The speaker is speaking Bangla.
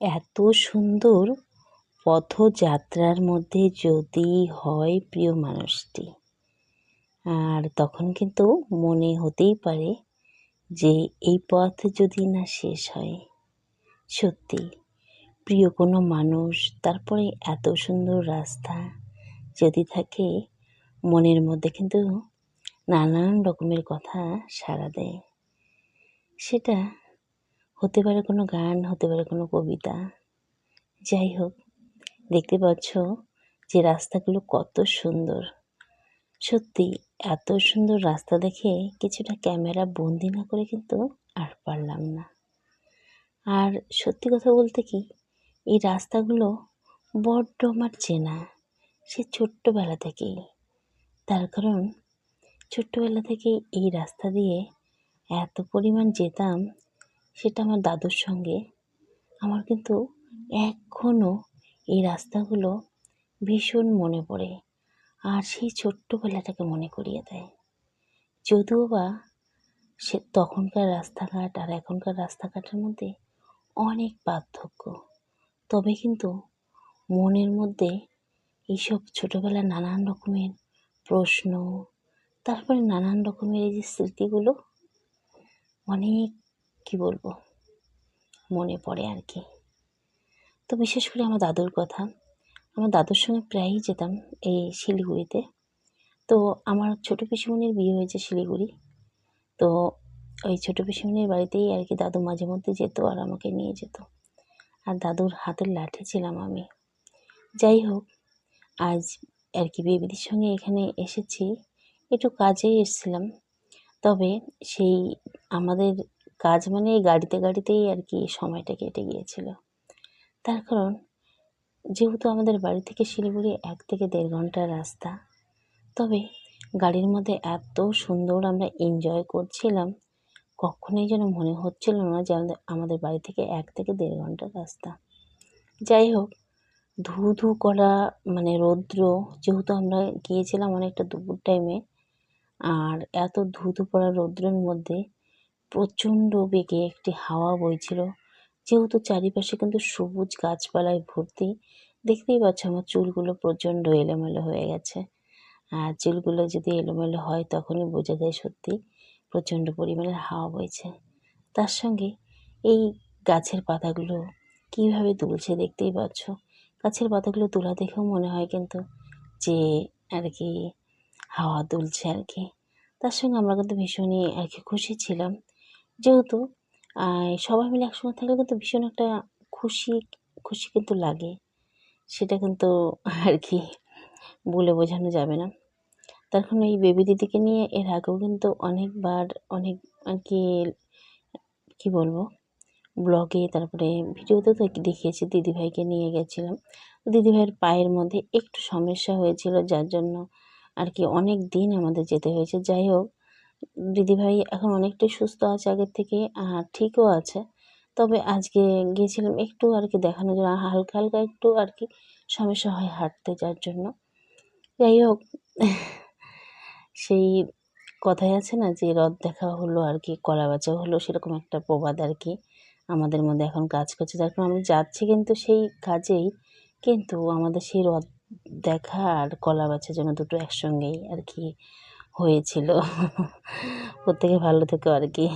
এত সুন্দর পথযাত্রার মধ্যে যদি হয় প্রিয় মানুষটি। আর তখন কিন্তু মনে হতেই পারে যে এই পথ যদি না শেষ হয়। সত্যি, প্রিয় কোনো মানুষ তারপরে এত সুন্দর রাস্তা যদি থাকে, মনের মধ্যে কিন্তু নানান রকমের কথা সাড়া দেয়। সেটা হতে পারে কোনো গান, হতে পারে কোনো কবিতা। যাই হোক, দেখতে পাচ্ছ যে রাস্তাগুলো কত সুন্দর। সত্যি, এত সুন্দর রাস্তা দেখে কিছুটা ক্যামেরা বন্দি না করে কিন্তু আর পারলাম না। আর সত্যি কথা বলতে কি, এই রাস্তাগুলো বড্ড আমার চেনা, সে ছোট্টবেলা থেকেই। তার কারণ, ছোট্টবেলা থেকেই এই রাস্তা দিয়ে এত পরিমাণ যেতাম সেটা আমার দাদুর সঙ্গে। আমার কিন্তু এখনও এই রাস্তাগুলো ভীষণ মনে পড়ে আর সেই ছোট্টবেলাটাকে মনে করিয়ে দেয়। যদিও বা সে তখনকার রাস্তাঘাট আর এখনকার রাস্তাঘাটের মধ্যে অনেক পার্থক্য, তবে কিন্তু মনের মধ্যে এইসব ছোটোবেলার নানান রকমের প্রশ্ন, তারপরে নানান রকমের এই যে স্মৃতিগুলো, অনেক কী বলব? মনে পড়ে আর কি। তো বিশেষ করে আমার দাদুর কথা। আমার দাদুর সঙ্গে প্রায়ই যেতাম এই শিলিগুড়িতে। তো আমার ছোটো পিসিমণির বিয়ে হয়েছে শিলিগুড়ি। তো ওই ছোটো পিসিমণির বাড়িতেই আর কি দাদু মাঝে মধ্যে যেত আর আমাকে নিয়ে যেত। আর দাদুর হাতের লাঠি ছিলাম আমি। যাই হোক, আজ আর কি বেবিদির সঙ্গে এখানে এসেছি। একটু কাজেই এসেছিলাম। তবে সেই আমাদের কাজ মানে এই গাড়িতে গাড়িতেই আর কি সময়টা কেটে গিয়েছিল। তার কারণ, যেহেতু আমাদের বাড়ি থেকে শিলিগুড়ি এক থেকে দেড় ঘণ্টার রাস্তা, তবে গাড়ির মধ্যে এত সুন্দর আমরা এনজয় করছিলাম, কখনোই যেন মনে হচ্ছিল না যে আমাদের আমাদের বাড়ি থেকে এক থেকে দেড় ঘণ্টার রাস্তা। যাই হোক ধু ধু করা মানে রৌদ্র, যেহেতু আমরা গিয়েছিলাম অনেকটা দুপুর টাইমে আর এত ধু ধু পড়া রৌদ্রের মধ্যে প্রচণ্ড বেগে একটি হাওয়া বইছিল। যেহেতু চারিপাশে কিন্তু সবুজ গাছপালায় ভর্তি, দেখতেই পাচ্ছ আমার চুলগুলো প্রচণ্ড এলোমেলো হয়ে গেছে। আর চুলগুলো যদি এলোমেলো হয়, তখনই বোঝা যায় সত্যি প্রচণ্ড পরিমাণে হাওয়া বইছে। তার সঙ্গে এই গাছের পাতাগুলো কীভাবে দুলছে দেখতেই পাচ্ছ। গাছের পাতাগুলো তোলা দেখেও মনে হয় কিন্তু যে আর কি হাওয়া দুলছে আর কি। তার সঙ্গে আমরা কিন্তু ভীষণই আর কি খুশি ছিলাম। যেহেতু সবাই মিলে একসঙ্গে থাকলে কিন্তু ভীষণ একটা খুশি খুশি কিন্তু লাগে। সেটা কিন্তু আর কি বলে বোঝানো যাবে না। তার কারণ এই বেবি দিদিকে নিয়ে এর আগেও কিন্তু অনেকবার অনেক আর কি, কী বলব, ব্লগে তারপরে ভিডিওতে তো দেখিয়েছি দিদিভাইকে নিয়ে গেছিলাম। দিদিভাইয়ের পায়ের মধ্যে একটু সমস্যা হয়েছিল, যার জন্য আর কি অনেক দিন আমাদের যেতে হয়েছে। যাই হোক দিদিভাই এখন অনেকটাই সুস্থ আছে আগের থেকে, আর ঠিকও আছে। তবে আজকে গিয়েছিলাম একটু আর কি দেখানোর জন্য হালকা হালকা একটু আর কি সমস্যা হয় হাঁটতে যার জন্য। যাই হোক, সেই কথাই আছে না যে রথ দেখা হলো আর কি, কলা বাঁচাও হলো, সেরকম একটা প্রবাদ আর কি আমাদের মধ্যে এখন কাজ করছে। যার কারণে আমি যাচ্ছি কিন্তু সেই কাজেই, কিন্তু আমাদের সেই রথ দেখা আর কলা বাঁচার জন্য দুটো একসঙ্গেই আর কি হয়েছিল। প্রত্যেকে ভালো থেকো আর কি।